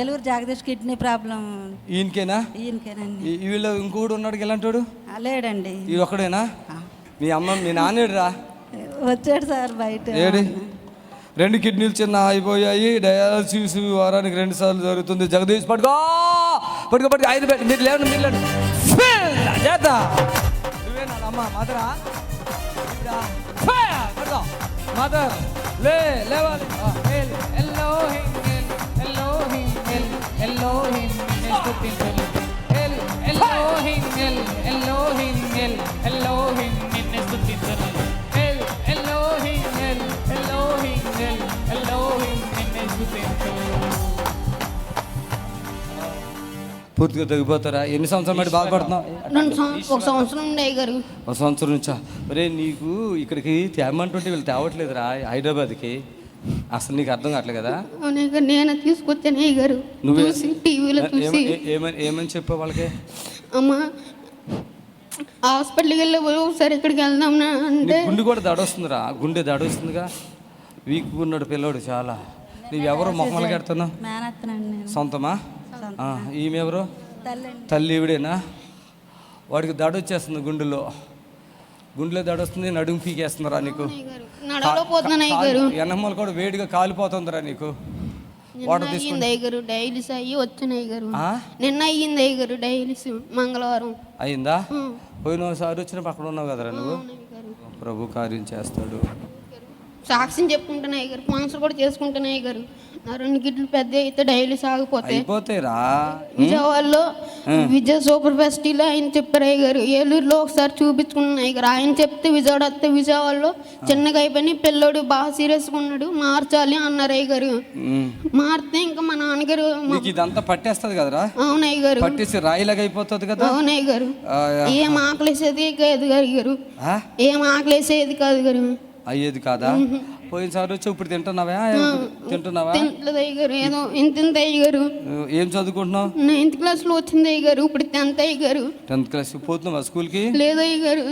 Eluru Jagadish kidney problem. ఈయనకేనా? ఈయనకేనండి. వీళ్ళు ఇంకోడు ఉన్నాడు ఎలాంటోడు? లేడండి. ఈ ఒక్కడేనా మీ అమ్మ మీ నాన్నేడు రా వచ్చాడు సార్ బయట. ఏడి? రెండు కిడ్నీలు చిన్న అయిపోయాయి. డయాలసిస్ వారానికి రెండు సార్లు జరుగుతుంది. జగదీష్ పట్టుకో! పట్టుకో పట్టుకో. ఐదు పెట్టి మీరు లేవండి మీరు లేండి నువ్వేనా అమ్మ మదరా మదర్ లే లేవాలి. El Elohim El Elohim El Elohim నిన్ను స్తుతించును El Elohim El Elohim El Elohim నిన్ను స్తుతించును పూర్తిగా తగ్గిపోతారా ఎన్ని సంవత్సరాలు బట్టి బాధపడుతున్నావు ఒక సంవత్సరం ఉండే గారు ఒక సంవత్సరం నుంచా? ఒరే నీకు ఇక్కడికి తేమంటుంటే వీళ్ళు తేవట్లేదురా హైదరాబాద్కి. అసలు నీకు అర్థం కావట్లేదు కదా? నేను తీసుకొచ్చాను గారు. నువ్వే- టీవీలో చూసి. ఏమ- ఏ- ఏమని ఏమని చెప్పావు వాళ్ళకి? అమ్మ హాస్పిటల్కి వెళ్ళే ఒకసారి ఇక్కడికి వెళ్దాం అంటే గుండె కూడా దడొస్తుందిరా. గుండె దడొస్తుందిగా. వీక్ ఉన్నాడు పిల్లోడు చాలా. నువ్వు ఎవరు మొహమ్మలు కడుతున్నావు? సొంతమా? ఆ, ఈమె ఎవరు తల్లి ఈవిడేనా? వాడికి దడ వచ్చేస్తుంది గుండెలో. గుండెలో దడ వస్తుంది నడుము పీకేస్తుందిరా నీకు? ఎన్నమ్మలు కూడా వేడిగా కాలిపోతుందిరా నీకు. వాటర్ నిన్న అయ్యింది అయ్య గారు డైలీస్ అయ్యి వచ్చాను అయ్య గారు. ఆ? నిన్న అయ్యింది అయ్య గారు డైలీస్ మంగళవారం. అయిందా. పోయినసారి వచ్చినప్పుడు అక్కడ ఉన్నావు కదరా నువ్వు? ప్రభు కార్యం చేస్తాడు. సాక్ష్యం చెప్పుకుంటున్నా అయ్య గారు స్పాన్సర్ కూడా చేసుకుంటున్నా అయ్య గారు. నా రెండు గిడ్లు పెద్ద అయితే డైలీ సాగిపోతాయి. అయిపోతాయిరా. విజయవాడలో విజయ సూపర్ ఫెస్టివల్ ఆయన చెప్పారు అయ్య గారు. ఏలూరులో ఒకసారి చూపించుకున్నాను అయ్య గారు. ఆయన చెప్తే విజయవాడ వస్తే విజయవాడలో చిన్నగా అయిపోయి పిల్లోడు బాగా సీరియస్గా ఉన్నాడు. మార్చాలి అన్నారు అయ్య గారు. మారితే ఇంకా మా నాన్నగారు నీకు ఇదంతా పట్టేస్తుంది కదరా? అవును అయ్య గారు. పట్టేసి రాయిలాగా అయిపోతుంది కదా? అవును అయ్య గారు ఏం ఆకలేసేది కాదు గారు? ఏం ఆకలేసేది కాదు గారు. అయ్యేది కాదా? పోయినసారి వచ్చి ఇప్పుడు తింటున్నావా? తింటున్నావా? టెన్త్లో అయ్య గారు ఏదో ఇంత ఇంత అయ్య గారు ఏం చదువుకుంటున్నావు? నైన్త్ క్లాస్లో వచ్చింది అయ్య గారు ఇప్పుడు టెన్త్ అయ్య గారు టెన్త్ క్లాస్ పోతున్నావా స్కూల్కి? లేదు అయ్య గారు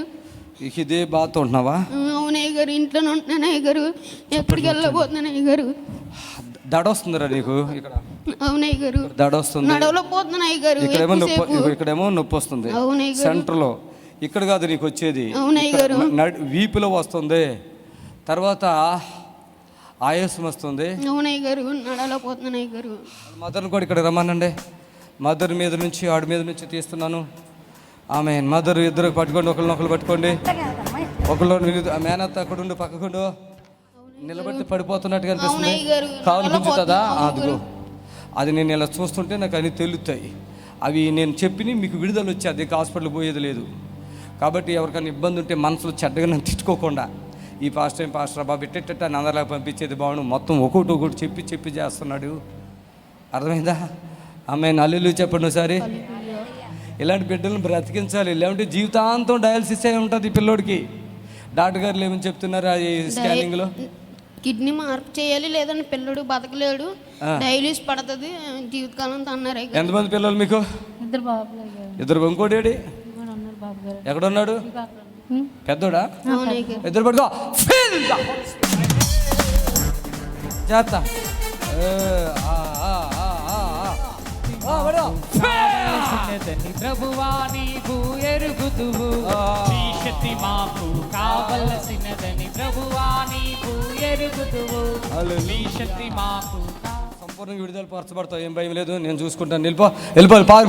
ఇక ఇదే బాధ ఉంటున్నావా? అవునయ్య గారు ఇంట్లోనే ఉంటున్నాను అయ్య గారు ఎక్కడికి వెళ్ళబోతున్నాను అయ్య గారు దడ వస్తుందిరా నీకు ఇక్కడ. అవునయ్య గారు దడ వస్తుంది. నడవలో పోతున్నాను అయ్య గారు ఇక్కడేమో నొప్పి ఇక్కడేమో నొప్పి వస్తుంది. గారు సెంటర్లో. ఇక్కడ కాదు నీకు వచ్చేది. వీపులో వస్తుంది. తర్వాత ఆయాసం వస్తుంది. అవునయ్య గారు గారు. మదర్ని కూడా ఇక్కడ రమ్మనండి. మదర్ మీద నుంచి ఆడి మీద నుంచి తీస్తున్నాను. ఆమె మదర్ ఇద్దరు పట్టుకోండి ఒకళ్ళు పట్టుకోండి. ఒకళ్ళు మేనత్త అక్కడ ఉండు పక్కకుండు నిలబడితే పడిపోతున్నట్టుగా అనిపిస్తుంది. కావాలి గుంజుతుందా? పోతున్నాను అదిగో. అది నేను ఇలా చూస్తుంటే నాకు అన్ని తెలుస్తాయి అవి నేను చెప్పిన మీకు విడుదల వచ్చేది హాస్పిటల్ పోయేది లేదు. కాబట్టి ఎవరికైనా ఇబ్బంది ఉంటే మనసులో చెడ్డగా నన్ను తిట్టుకోకుండా. ఈ పాస్ట్ టైం పాస్టర్ బాబు ఇట్టెట్ట అందరిలా పంపించేది బాగుండు. మొత్తం ఒక్కొక్కటి ఒకటి చెప్పి చెప్పి చేస్తున్నాడు. అర్థమైందా? అమ్మాయి నల్లులు చెప్పండి ఒకసారి. ఇలాంటి బిడ్డలను బ్రతికించాలి. లేదంటే జీవితాంతం డయాలసిస్ అయి ఉంటుంది ఈ పిల్లోడికి. డాక్టర్ గారు ఏమని చెప్తున్నారు ఆ ఈ స్కానింగ్లో? కిడ్నీ మార్పు చేయాలి లేదంటే పిల్లడు బతకలేడు. డైలీస్ పడుతుంది జీవితకాలం అంతా అన్నారు ఎంతమంది పిల్లలు మీకు? ఇద్దరు గారు ఇద్దరు బాబు గారు ఎక్కడున్నాడు? పెద్దోడా? ఇద్దరు పడుకో. ప్రభువా నీవు ఎరుగుదువు నీ శక్తి మాకు కావలసినదని ప్రభువా నీవు ఎరుగుదువు నీ శక్తి మాకు సంపూర్ణంగా విడుదల పరచబడతావు. ఏం భయం లేదు. నేను చూసుకుంటాను. వెళ్ళిపో వెళ్ళిపో పారి